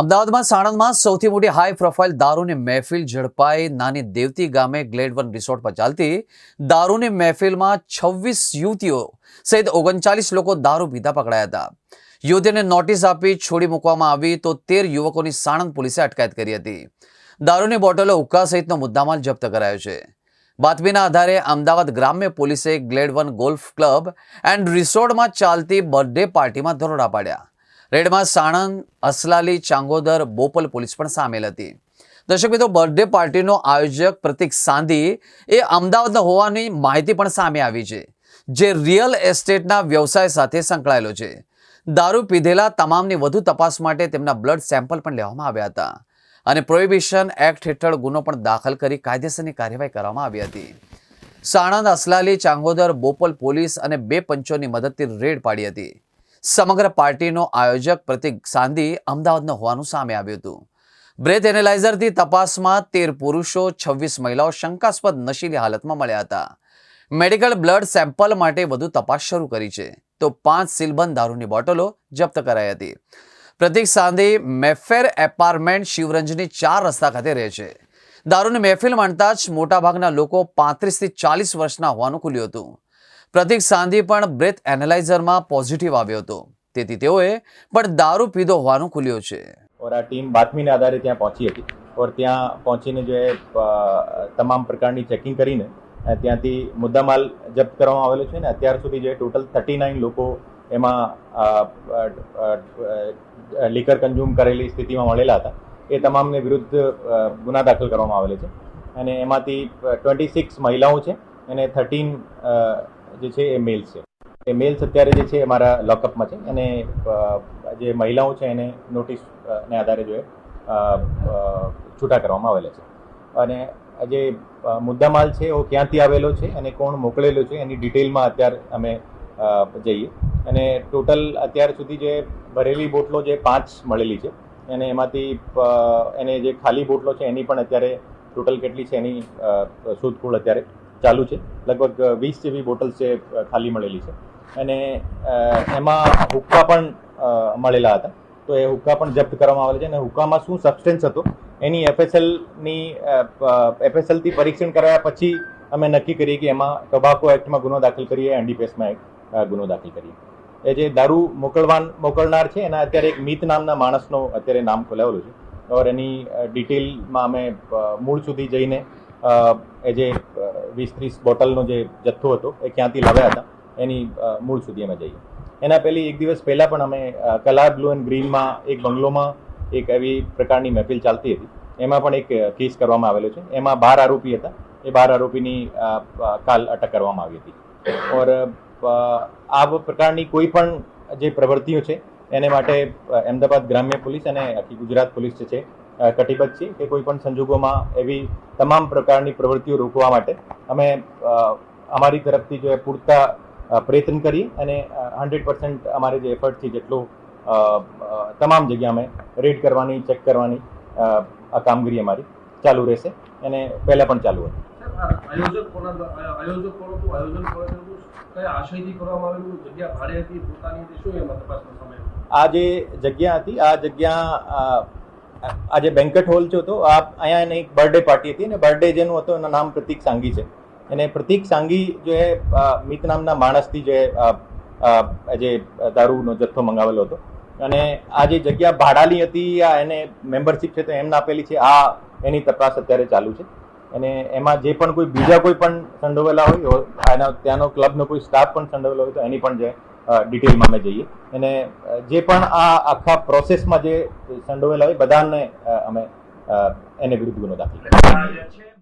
અમદાવાદમાં સાણંદમાં સૌથી મોટી હાઈ પ્રોફાઇલ દારૂની મહેફિલ ઝડપાઈ. નાની દેવતી ગામે ગ્લેડ વન રિસોર્ટ પર ચાલતી દારૂની મહેફિલમાં છવ્વીસ યુવતીઓ સહિત ઓગણચાલીસ લોકો દારૂ પીતા પકડાયા હતા. યુવતીને નોટિસ આપી છોડી મૂકવામાં આવી તો તેર યુવકોની સાણંદ પોલીસે અટકાયત કરી હતી. દારૂની બોટલો હુક્કા સહિતનો મુદ્દામાલ જપ્ત કરાયો છે. બાતમીના આધારે અમદાવાદ ગ્રામ્ય પોલીસે Glade one golf club and રિસોર્ટમાં ચાલતી બર્થડે પાર્ટીમાં દરોડા પાડ્યા. રેડમાં સાણંદ અસલાલી, ચાંગોદર, બોપલ પોલીસ પણ સામેલ હતી. દર્શક મિત્રો, બર્થડે પાર્ટીનો આયોજક પ્રતિક સાંધી એ અમદાવાદના હોવાની માહિતી પણ સામે આવી છે, જે રિયલ એસ્ટેટના વ્યવસાય સાથે સંકળાયેલો છે. દારૂ પીધેલા તમામની વધુ તપાસ માટે તેમના બ્લડ સેમ્પલ પણ લેવામાં આવ્યા હતા અને પ્રોહિબિશન એક્ટ હેઠળ ગુનો પણ દાખલ કરી કાયદેસરની કાર્યવાહી કરવામાં આવી હતી. સાણંદ, અસલાલી, ચાંગોદર, બોપલ પોલીસ અને બે પંચોની મદદથી રેડ પાડી હતી. સમગ્ર પાર્ટીનો આયોજક પ્રતિક સાંધી અમદાવાદનો હોવાનું સામે આવ્યું હતું. બ્રેથ એનેલાઇઝરથી તપાસમાં તેર પુરુષો, છવ્વીસ મહિલાઓ શંકાસ્પદ નશીલી હાલતમાં મળ્યા હતા. મેડિકલ બ્લડ સેમ્પલ માટે વધુ તપાસ શરૂ કરી છે. તો પાંચ સીલબંધ દારૂની બોટલો જપ્ત કરાઈ હતી. પ્રતિક સાંધી મેફેર એપાર્ટમેન્ટ શિવરંજની ચાર રસ્તા ખાતે રહે છે. દારૂની મહેફિલ માણતા જ મોટાભાગના લોકો પાંત્રીસથી ચાલીસ વર્ષના હોવાનું ખુલ્યું હતું. પ્રતિક સાંધી પણ બ્રેથ એનાલાઇઝરમાં પોઝિટિવ આવ્યો હતો. તેથી તેઓએ પણ દારૂ પીધો હોવાનું ખુલ્યું છે. ઓર આ ટીમ બાતમીને આધારે ત્યાં પહોંચી હતી. ઓર ત્યાં પહોંચીને જે તમામ પ્રકારની ચેકિંગ કરીને ત્યાંથી મુદ્દામાલ જપ્ત કરવામાં આવેલો છે ને, અત્યાર સુધી જે ટોટલ થર્ટી નાઇન લોકો એમાં લીકર કન્ઝ્યુમ કરેલી સ્થિતિમાં મળેલા હતા. એ તમામને વિરુદ્ધ ગુના દાખલ કરવામાં આવેલો છે. અને એમાંથી ટ્વેન્ટી સિક્સ મહિલાઓ છે. અને થર્ટીન જે છે એ મેલ્સ છે. એ મેલ્સ અત્યારે જે છે અમારા લોકઅપમાં છે અને જે મહિલાઓ છે એને નોટિસને આધારે જો એ, છૂટા કરવામાં આવેલા છે. અને જે મુદ્દામાલ છે એ ક્યાંથી આવેલો છે અને કોણ મોકલેલો છે એની ડિટેલમાં અત્યારે અમે જઈએ. અને ટોટલ અત્યાર સુધી જે ભરેલી બોટલો જે પાંચ મળેલી છે અને એમાંથી એને જે ખાલી બોટલો છે એની પણ અત્યારે ટોટલ કેટલી છે એની શોધખોળ અત્યારે ચાલુ છે. લગભગ વીસ જેવી બોટલ્સ અ, ખાલી મળેલી છે. અને એમાં હુક્કા પણ મળેલા હતા. તો એ હુક્કા પણ જપ્ત કરવામાં આવેલા છે અને હુક્કામાં શું સબસ્ટેન્સ હતો એની એફએસએલની એફએસએલથી પરીક્ષણ કરાયા પછી અમે નક્કી કરીએ કે એમાં ટોબાકો એક્ટમાં ગુનો દાખલ કરીએ એનડીપીએસમાં એક ગુનો દાખલ કરીએ. એ જે દારૂ મોકલવાન મોકલનાર છે એના અત્યારે એક મિત નામના માણસનો અત્યારે નામ ખોલાવેલું છે. ઓર એની ડિટેલમાં અમે મૂળ સુધી જઈને એ જે વીસ ત્રીસ બોટલનો જે જથ્થો હતો, એ ક્યાંથી લાવ્યા હતા, એની મૂળ સુધી અમે જઈએ. એના પહેલી એક દિવસ પહેલાં પણ અમે કલા બ્લુ એન્ડ ગ્રીનમાં એક બંગલોમાં એક એવી પ્રકારની મહેફિલ ચાલતી હતી. એમાં પણ એક કેસ કરવામાં આવેલો છે. એમાં બાર આરોપી હતા. એ બાર આરોપીની કાલ અટક કરવામાં આવી હતી. ઓર આ પ્રકારની કોઈ પણ જે પ્રવૃત્તિઓ છે, એને માટે અમદાવાદ ગ્રામ્ય પોલીસ અને આખી ગુજરાત પોલીસ જે છે કટિબદ્ધ છે કે કોઈ પણ સંજોગોમાં એવી તમામ પ્રકારની પ્રવૃત્તિઓ રોકવા માટે અમે અમારી તરફથી જો એ પૂરતા પ્રયત્ન કરી અને હંડ્રેડ પર્સન્ટ અમારે જે એફર્ટ છે જેટલું તમામ જગ્યા અમે રેડ કરવાની ચેક કરવાની આ કામગીરી અમારી ચાલુ રહેશે અને પહેલાં પણ ચાલુ હતી. આ જે જગ્યા હતી આ જગ્યા અ, આ બેન્કેટ હોલ છે તો આ અહીંયા એને એક બર્થડે પાર્ટી હતી અને બર્થડે જેનું હતું એનું નામ પ્રતિક સાંગી છે. અને પ્રતિક સાંગી જે મિત નામના માણસથી જે જે દારૂનો જથ્થો મંગાવેલો હતો. અને આ જે જગ્યા ભાડાની હતી આ એને મેમ્બરશિપ છે તો એમને આપેલી છે આ એની તપાસ અત્યારે ચાલુ છે. અને એમાં જે પણ કોઈ બીજા કોઈ પણ સંડોવેલા હોય એના ત્યાંનો ક્લબનો કોઈ સ્ટાફ પણ સંડોવેલો હોય તો એની પણ જે ડિટેલમાં અમે જઈએ. અને જે પણ આ આખા પ્રોસેસમાં જે સંડોવેલા હોય બધાને અમે એને વિરુદ્ધ ગુનો દાખલ કરીએ. છે